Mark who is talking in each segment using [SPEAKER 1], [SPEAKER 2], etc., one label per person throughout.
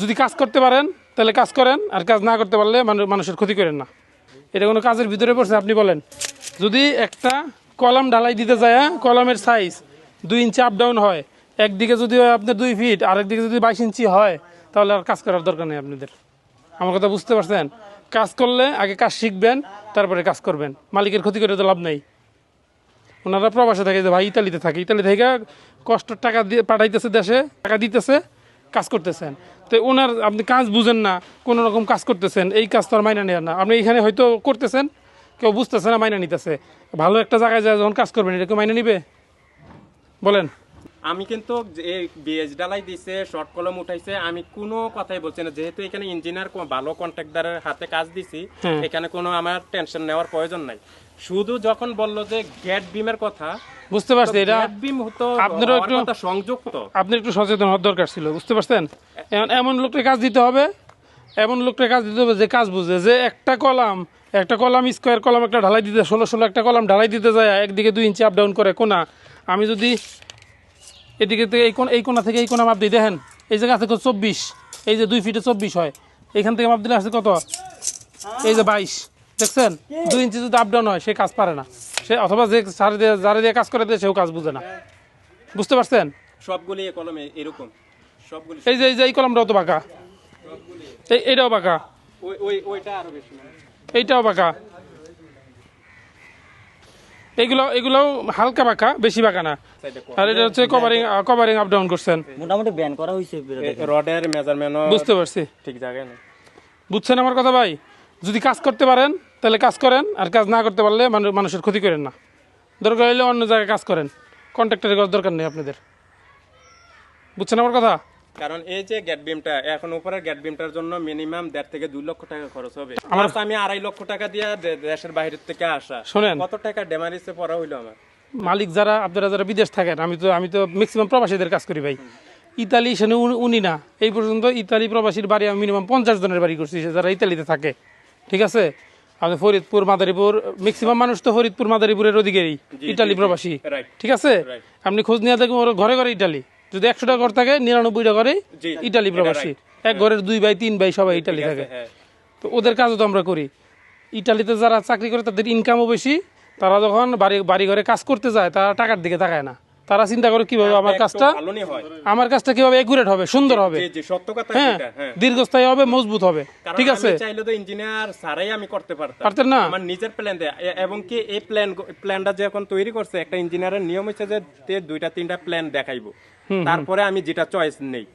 [SPEAKER 1] যদি কাজ করতে পারেন তাহলে কাজ করেন আর কাজ না করতে পারলে মানুষের ক্ষতি করেন না। এটা কোনো কাজের ভিতরে পড়ছে আপনি বলেন। যদি একটা কলাম ঢালাই দিতে যায় হ্যাঁ, কলামের সাইজ দুই ইঞ্চি আপ ডাউন হয় একদিকে যদি হয় আপনার দুই ফিট আরেকদিকে যদি বাইশ ইঞ্চি হয় তাহলে আর কাজ করার দরকার নেই আপনাদের। আমার কথা বুঝতে পারছেন? কাজ করলে আগে কাজ শিখবেন তারপরে কাজ করবেন। মালিকের ক্ষতি করে তো লাভ নেই। ওনারা প্রবাসে থাকে যে ভাই ইতালিতে থাকে। ইতালি থেকে কষ্ট টাকা দিয়ে পাঠাইতেছে দেশে টাকা দিতেছে কাজ করতেছেন। তো ওনার আপনি কাজ বুঝেন না কোনো রকম কাজ করতেছেন এই কাজ তো আর মাইনা নেন না। আপনি এখানে হয়তো করতেছেন কেউ বুঝতেছে না মাইনা নিতেছে। ভালো একটা জায়গায় যায় যখন কাজ করবেন এটা কেউ মাইনা নিবে? বলেন।
[SPEAKER 2] আমি কিন্তু বিএস ডালাই দিছে শর্ট কলম উঠাইছে আমি কোনো কথাই বলছি না। যেহেতু এখানে ইঞ্জিনিয়ার ভালো কন্ট্রাক্টরের হাতে কাজ দিছি
[SPEAKER 1] হ্যাঁ।
[SPEAKER 2] এখানে কোনো আমার টেনশন নেওয়ার প্রয়োজন নাই। শুধু যখন বলল যে গ্যাট বিমের কথা
[SPEAKER 1] বুঝতে পারছি এটা
[SPEAKER 2] বিম হতো
[SPEAKER 1] আপনারও একটু-
[SPEAKER 2] সংযুক্ত।
[SPEAKER 1] আপনি একটু সচেতন হওয়ার দরকার ছিল বুঝতে পারছেন? এমন এমন লোকটা কাজ দিতে হবে এমন লোকটা কাজ দিতে হবে যে কাজ বুঝে যে একটা কলাম একটা কলাম স্কোয়ার কলাম একটা ঢালাই দিতে ষোলো ষোলো একটা কলাম ঢালাই দিতে যায় একদিকে দুই ইঞ্চি আপ ডাউন করে কোনা। আমি যদি এদিকে থেকে এই কোন এই কোনা থেকে এই কোনা মাপ দিই দেখেন এই জায়গা থেকে চব্বিশ এই যে দুই ফিটে চব্বিশ হয় এখান থেকে মাপ দিলে আসছে কত? এই যে বাইশ। দেখছেন? দুই ইঞ্চি যদি আপ ডাউন হয় সে কাজ পারে না। সে অথবা যে সারে দিয়ে যারে দিয়ে কাজ করে দেয় সেও কাজ বুঝে না। বুঝতে পারছেন?
[SPEAKER 2] সবগুলি কলমে এরকম। সবগুলি
[SPEAKER 1] এই যে এই যে এই কলমটাও তো বাঁকা এই এইটাও বাঁকা
[SPEAKER 2] ওই ওই ওইটা আরও বেশি।
[SPEAKER 1] এইটাও বাঁকা এগুলো এগুলোও হালকা বাঁকা বেশি বাঁকা না। আর এটা হচ্ছে কভারিং কভারিং আপ ডাউন করছেন।
[SPEAKER 3] মোটামুটি ব্যান করা হয়েছে
[SPEAKER 2] রডের মেজারমেন্টও
[SPEAKER 1] বুঝতে পারছি।
[SPEAKER 2] ঠিক জায়গায় নেই।
[SPEAKER 1] বুঝছেন আমার কথা ভাই? যদি কাজ করতে পারেন তাহলে কাজ করেন আর কাজ না করতে পারলে মানুষের ক্ষতি করেন না। দরকার হলে অন্য জায়গায় কাজ করেন। কন্ট্রাক্টরের কাজ দরকার নেই আপনাদের। বুঝছেন আমার কথা?
[SPEAKER 2] কারণ এই যে গেট বিমটা এখন উপরের গেট বিমটার জন্য মিনিমাম দেড় থেকে দুই লক্ষ টাকা খরচ হবে।
[SPEAKER 1] আমার-
[SPEAKER 2] আমি আড়াই লক্ষ টাকা দিয়ে দেশের বাইরে থেকে আসা।
[SPEAKER 1] শোনেন।
[SPEAKER 2] কত টাকা ডেমারিসে পড়া হইল আমার?
[SPEAKER 1] মালিক যারা আপনারা যারা বিদেশ থাকেন আমি তো আমি তো ম্যাক্সিমাম প্রবাসীদের কাজ করি ভাই। ইতালি সেখানে উনি- উনি না। এই পর্যন্ত ইতালি প্রবাসীর বাড়ি আমি মিনিমাম পঞ্চাশ জনের বাড়ি করছি যারা ইতালিতে থাকে। ঠিক আছে? আমাদের ফরিদপুর মাদারীপুর ম্যাক্সিমাম মানুষ তো ফরিদপুর মাদারীপুরের ওদিকেরই ইটালি প্রবাসী। ঠিক আছে? আপনি খোঁজ নিয়ে দেখবেন ওর ঘরে ঘরে ইটালি। যদি একশোটা ঘর থাকে নিরানব্বইটা ঘরে ইটালি প্রবাসী। এক ঘরের দুই ভাই তিন ভাই সবাই ইটালি থাকে।
[SPEAKER 2] হ্যাঁ।
[SPEAKER 1] তো ওদের কাজও তো আমরা করি। ইটালিতে যারা চাকরি করে তাদের ইনকামও বেশি। তারা যখন বাড়ি বাড়ি ঘরে কাজ করতে যায় তারা টাকার দিকে তাকায় না। তারা চিন্তা করে কীভাবে আমার কাজটা আমার কাজটা কীভাবে একুরেট হবে সুন্দর হবে? হ্যাঁ
[SPEAKER 2] হ্যাঁ।
[SPEAKER 1] দীর্ঘস্থায়ী হবে মজবুত হবে। ঠিক আছে?
[SPEAKER 2] চাইলে তো ইঞ্জিনিয়ার সারাই আমি করতে পারতাম।
[SPEAKER 1] পারতেন না?
[SPEAKER 2] আমার নিজের প্ল্যান এবং কি এই প্ল্যান প্ল্যানটা যখন তৈরি করছে একটা ইঞ্জিনিয়ারের নিয়ম হচ্ছে যে তে দুইটা তিনটা প্ল্যান দেখাইবো। তারপরে আমি যেটা চয়েস নেই।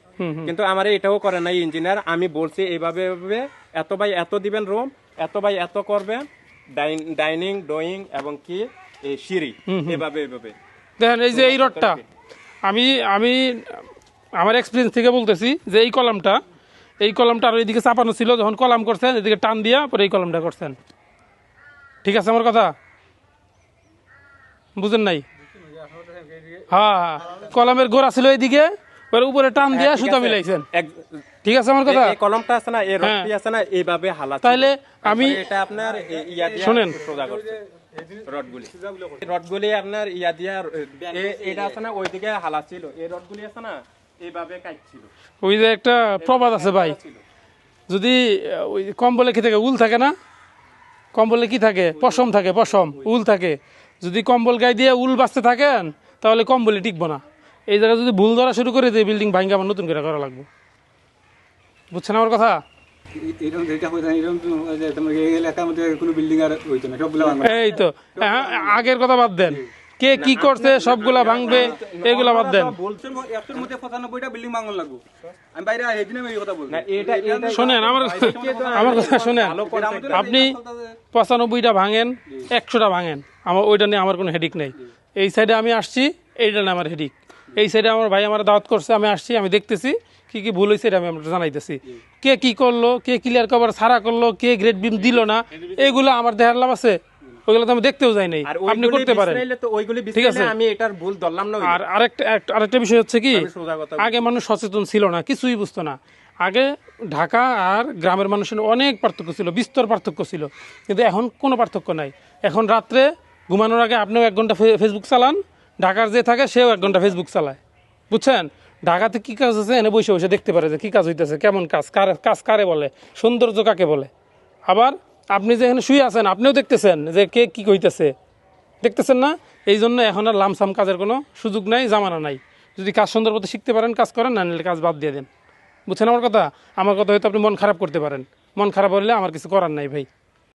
[SPEAKER 2] কিন্তু আমার এটাও করে নাই ইঞ্জিনিয়ার আমি বলছি এইভাবে এভাবে এত বাই এত দিবেন রুম এত বাই এত করবেন ডাইনিং ড্রয়িং এবং কি এই সিঁড়ি। এভাবে এভাবে।
[SPEAKER 1] দেখেন এই যে এই রডটা আমি আমি আমার এক্সপিরিয়েন্স থেকে বলতেছি যে এই কলামটা এই কলামটা আর এইদিকে চাপানো ছিল যখন কলাম করছেন এদিকে টান দিয়া পরে এই কলামটা করছেন। ঠিক আছে আমার কথা? বুঝেন নাই? হ্যাঁ হ্যাঁ। কলামের গোড়া ছিল এইদিকে পরে উপরে টান দিয়া
[SPEAKER 2] ঠিক
[SPEAKER 1] সুতা মিলাইছেন। ঠিক আছে আমার কথা?
[SPEAKER 2] এই- কলমটা আছে না এই রডটি আছে না এইভাবে হালা।
[SPEAKER 1] তাইলে আমি
[SPEAKER 2] এটা আপনার
[SPEAKER 1] শোনেন।
[SPEAKER 2] সোজা করছে। রডগুলি। রডগুলি আপনার ইয়া দিয়া এটা আছে না ওইদিকে হালা ছিল। এই রডগুলি আছে না এইভাবে কাটছিল
[SPEAKER 1] ওই যে একটা প্রবাদ আছে ভাই। যদি ওই কম্বলে কি থাকে? উল থাকে না? কম্বলে কি থাকে? পশম থাকে পশম। উল। থাকে। যদি কম্বল গায়ে দিয়ে উল বাঁচতে থাকেন তাহলে কম্বলে টিকবো না। এই জায়গায় যদি ভুল ধরা শুরু করে দিয়ে বিল্ডিং ভাঙ্গে আমার নতুন করে করা লাগবে। বুঝছেন আমার কথা?
[SPEAKER 4] তোমার এই এলাকার মধ্যে কোনো বিল্ডিং আর হইতো না সবগুলো ভাঙা।
[SPEAKER 1] এই তো আগের কথা বাদ দেন। কে কি করছে সবগুলা ভাঙবে এগুলা বাদ দেন।
[SPEAKER 4] একশোর মধ্যে পঁচানব্বইটা বিল্ডিং ভাঙন লাগবো। আমি বাইরে সেদিনে আমি এই কথা বলছি।
[SPEAKER 2] না এটা এটা
[SPEAKER 1] শোনেন আমার আমার কথা শোনেন। আপনি পঁচানব্বইটা ভাঙেন একশোটা ভাঙেন। আমার ওইটা নিয়ে আমার কোনো হেডিক নেই। এই সাইডে আমি আসছি এইটা নিয়ে আমার হেডিক এই সাইডে আমার ভাই আমার দাওয়াত করছে আমি আসছি আমি দেখতেছি কি কি ভুল হয়েছে এটা আমি আপনাকে জানাইতেছি। কে কি করল কে ক্লিয়ার কভার সারা করল কে গ্রেড বিম দিল না এগুলো আমার দেহার লাভ আছে ওইগুলো তো আমি দেখতেও যাই নাই আপনি করতে পারেন। ঠিক আছে।
[SPEAKER 2] আমি এটার ভুল ধরলাম না
[SPEAKER 1] আর আরেকটা আরেকটা বিষয় হচ্ছে কি আগে মানুষ সচেতন ছিল না কিছুই বুঝতো না। আগে ঢাকা আর গ্রামের মানুষের অনেক পার্থক্য ছিল বিস্তর পার্থক্য ছিল কিন্তু এখন কোনো পার্থক্য নাই। এখন রাত্রে ঘুমানোর আগে আপনিও এক ঘণ্টা ফেসবুক চালান ঢাকার যে থাকে, সেও এক ঘণ্টা ফেসবুক চালায়। বুঝছেন? ঢাকাতে কি কাজ আছে? এনে বসে বসে দেখতে পারে যে কী কাজ হইতেছে, কেমন কাজ, কার কাজ কারে বলে, সৌন্দর্য কাকে বলে। আবার আপনি যে এখানে শুয়ে আছেন, আপনিও দেখতেছেন যে কে কী কইতেছে। দেখতেছেন না? এই জন্য এখন আর লামসাম কাজের কোনো সুযোগ নাই, জামানা নাই। যদি কাজ সুন্দর মতো শিখতে পারেন, কাজ করেন, না নিলে কাজ বাদ দিয়ে দেন। বুঝছেন আমার কথা? আমার কথা হয়তো আপনি মন খারাপ করতে পারেন। মন খারাপ হলে আমার কিছু করার নাই ভাই।